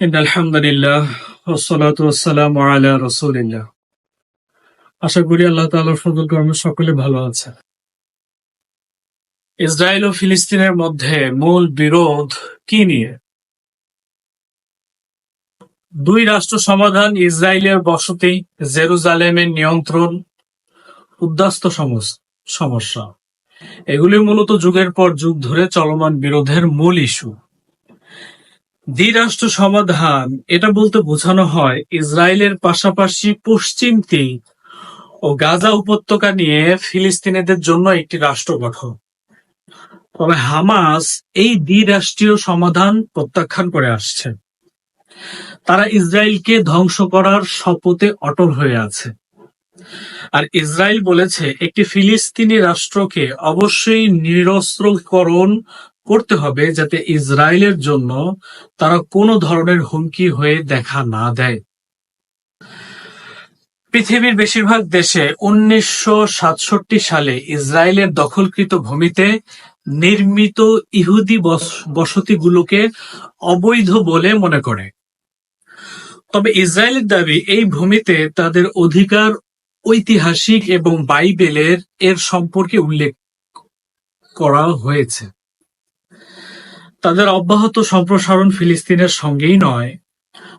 আলহামদুলিল্লাহ আলা রসুলিল্লাহ আশা করি আল্লাহ তাআলার ফজল কর্মে সকলে ভালো আছে ইসরায়েল ও ফিলিস্তিনের মধ্যে মূল বিরোধ কি নিয়ে? দুই রাষ্ট্র সমাধান, ইসরায়েলের বসতি, জেরুজালেমের নিয়ন্ত্রণ, উদ্বাস্ত সমস- সমস্যা। এগুলি মূলত যুগের পর যুগ ধরে চলমান বিরোধের মূল ইস্যু। দ্বিরাষ্ট্র সমাধান, এটা বলতে বোঝানো হয় ইসরায়েলের পাশাপাশি পশ্চিম তীর ও গাজা উপত্যকা নিয়ে ফিলিস্তিনিদের জন্য একটি রাষ্ট্র গঠন। তবে হামাস এই দ্বিরাষ্ট্রীয় সমাধান প্রত্যাখ্যান করে আসছে। তারা ইসরায়েলকে ধ্বংস করার শপথে অটল হয়ে আছে। আর ইসরায়েল বলেছে, একটি ফিলিস্তিনি রাষ্ট্রকে অবশ্যই নিরস্ত্রকরণ করতে হবে যাতে ইসরায়েলের জন্য তারা কোনো ধরনের হুমকি হয়ে দেখা না দেয়। পৃথিবীর বেশিরভাগ দেশে উনিশশো সাতষট্টি সালে ইসরায়েলের দখলকৃত ভূমিতে নির্মিত ইহুদি বস- বসতিগুলোকে অবৈধ বলে মনে করে। তবে ইসরায়েলের দাবি, এই ভূমিতে তাদের অধিকার ঐতিহাসিক এবং বাইবেলের এর সম্পর্কে উল্লেখ করা হয়েছে। তাদের অব্যাহত সম্প্রসারণ ফিলিস্তিনের সঙ্গেই নয়,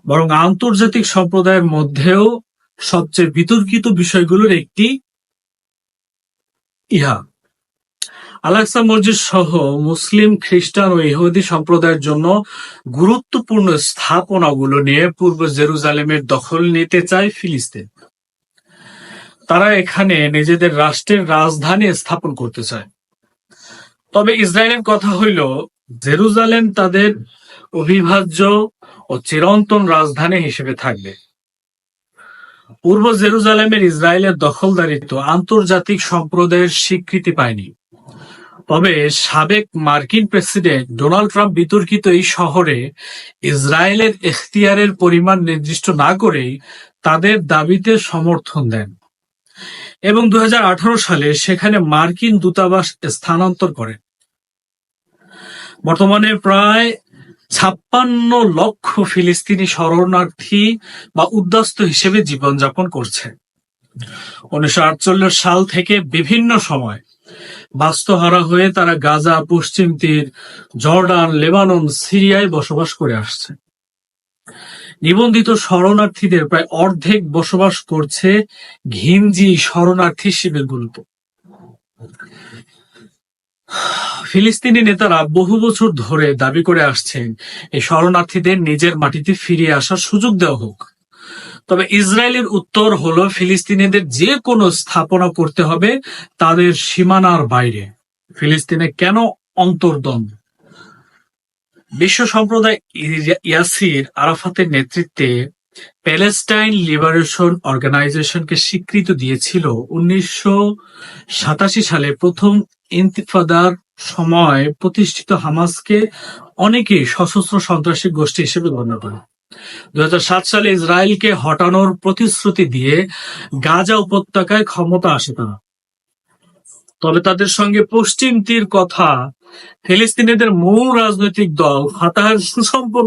বরং আন্তর্জাতিক সম্প্রদায়ের মধ্যেও সবচেয়ে বিতর্কিত বিষয়গুলোর একটি ইহা। আলাক্সা মসজিদ সহ মুসলিম, খ্রিস্টান ও ইহুদি সম্প্রদায়ের জন্য গুরুত্বপূর্ণ স্থাপনাগুলো নিয়ে পূর্ব জেরুজালেমের দখল নিতে চায় ফিলিস্তিন। তারা এখানে নিজেদের রাষ্ট্রের রাজধানী স্থাপন করতে চায়। তবে ইসরায়েলের কথা হইল জেরুজালেম তাদের অবিভাজ্য ও চিরন্তন রাজধানী হিসেবে থাকবে। পূর্ব জেরুজালেমের ইসরায়েলের দখলদারিত্ব আন্তর্জাতিক সম্প্রদায়ের স্বীকৃতি পায়নি। তবে সাবেক মার্কিন প্রেসিডেন্ট ডোনাল্ড ট্রাম্প বিতর্কিত এই শহরে ইসরায়েলের এখতিয়ারের পরিমাণ নির্দিষ্ট না করেই তাদের দাবিতে সমর্থন দেন এবং দু হাজার আঠারো সালে সেখানে মার্কিন দূতাবাস স্থানান্তর করেন। বর্তমানে প্রায় ছাপ্পান্ন লক্ষ ফিলিস্তিনি শরণার্থী বা উদ্বাস্ত হিসেবে জীবনযাপন করছে। উনিশশো আটচল্লিশ সাল থেকে বিভিন্ন সময় বাস্তুহারা হয়ে তারা গাজা, পশ্চিম তীর, জর্ডান, লেবানন, সিরিয়ায় বসবাস করে আসছে। নিবন্ধিত শরণার্থীদের প্রায় অর্ধেক বসবাস করছে ঘিঞ্জি শরণার্থী শিবিরগুলোতে ফিলিস্তিনি নেতারা বহু বছর ধরে দাবি করে আসছেন, এই শরণার্থীদের নিজের মাটিতে ফিরিয়ে আসার সুযোগ দেওয়া হোক। তবে ইসরায়েলের উত্তর হলো, ফিলিস্তিনিদের যে কোনো স্থাপনা করতে হবে তাদের সীমানার বাইরে। ফিলিস্তিনে কেন অন্তর্দ্বন্দ্ব? বিশ্ব সম্প্রদায় ইয়াসির আরাফাতের নেতৃত্বে প্যালেস্টাইন লিবারেশন অর্গানাইজেশনকে স্বীকৃতি দিয়েছিল উনিশশো সাতাশি সালে প্রথম ইন্তিফাদার সময় প্রতিষ্ঠিত হামাসকে অনেকেই সশস্ত্র সন্ত্রাসী গোষ্ঠী হিসেবে গণ্য করে। দু হাজার সাত সালে ইসরায়েলকে হটানোর প্রতিশ্রুতি দিয়ে গাজা উপত্যকায় ক্ষমতা আসে তারা। তবে তাদের সঙ্গে পশ্চিম তীর কথা ফিলিস্তিনিদের মূল রাজনৈতিক দল ফাতাহের সুসম্পর্ক